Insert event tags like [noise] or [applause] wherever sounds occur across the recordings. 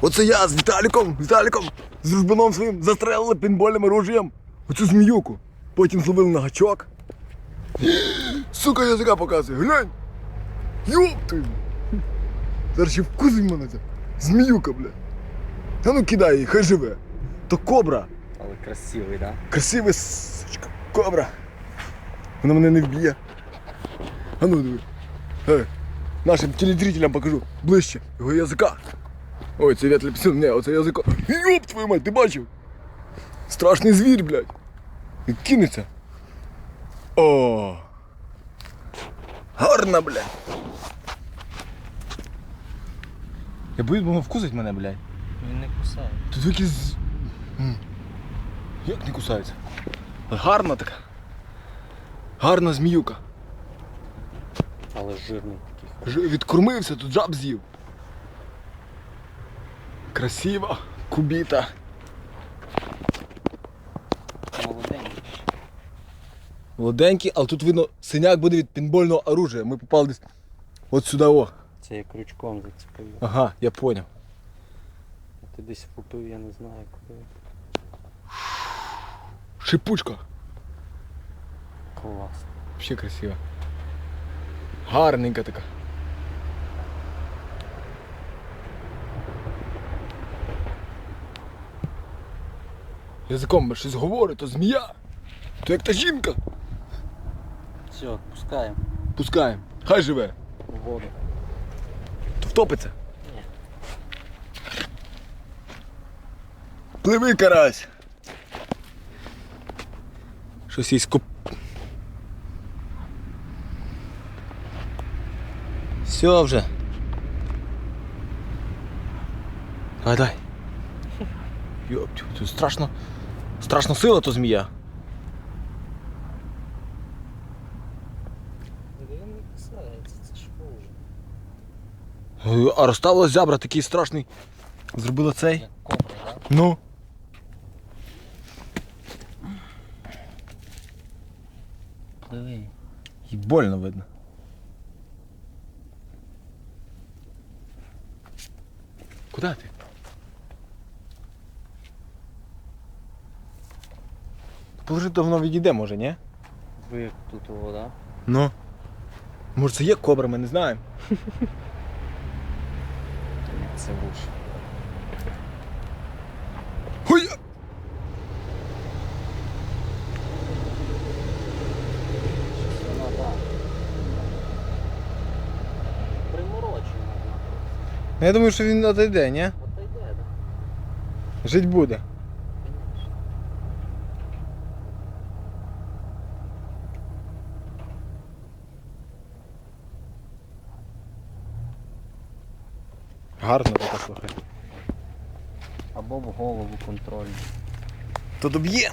Оце я з Віталіком, Віталіком, з дружбаном своїм застрелили пінбольним оружієм. Оцю зміюку. Потім зловили на гачок. Сука, язика показує, глянь! Йоп твою! Зараз ще вкусить мене ця зміюка, бля. А ну кидай її, хай живе. То кобра. Але красивий, да? Красивий сучка, кобра. Вона мене не вб'є. А ну диви. Е, нашим телезрителям покажу ближче його язика. Ой, це вітлі псин, не, оце язика. Йоп твою мать, ти бачив? Страшний звір, блядь. І кинеться. О. Гарна, блядь. Я боюсь, бо воно вкусить мене, блядь. Він не кусає. Тут якісь. М. Як не кусається? Гарна така. Гарна зміюка. Але жирний такий. Ж- Відкормився, тут жаб з'їв. Красива, кубіта. Молоденький. Молоденький, але тут видно, синяк буде від пінбольного оружия. Ми попали десь от сюди. О. Це я крючком зацепив. Ага, я поняв. А ти десь купив, я не знаю куди. Шипучка. Клас. Взагалі красива. Гарненька така. Язиком щось говорить, то змія, то як та жінка. Все, відпускаємо Пускаємо. Хай живе. в воду. То втопиться. Ні. Пливи, карась. Щось їй скоп. Все вже. Дай, дай. [laughs] Йоптю, тут страшно. Страшно сила то змія. Він не кусається, це ж хуже. Е, А розставила зябра такий страшний. Зробила цей. Як кобра, да? Ну. Пливи. І больно видно. Куди ти? Положи, то воно відійде, може, ні? Ви як тут вода. Ну. Може це є кобра, ми не знаємо. Це вуш. Ой! Вона да. Приморочена. Ну, Я думаю, що він отойде, ні? От йде, да. Жить буде. Гарно така слухай. Або в голову контроль. То доб'є.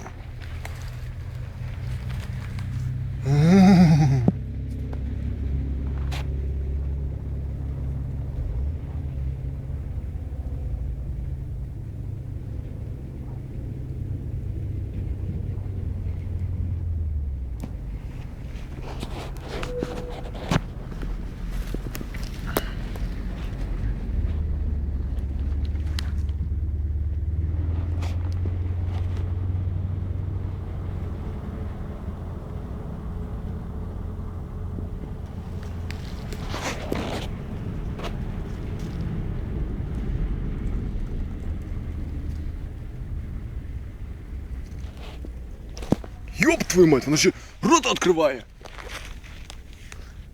Йоп твою мать, вона ще рота відкриває.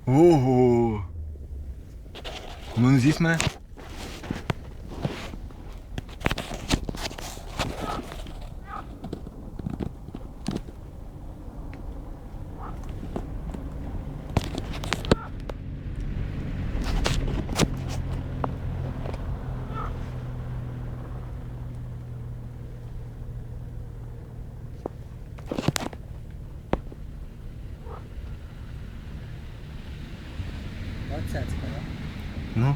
Ого. Ну не з'їсть мене. Оцецька, да? Ну.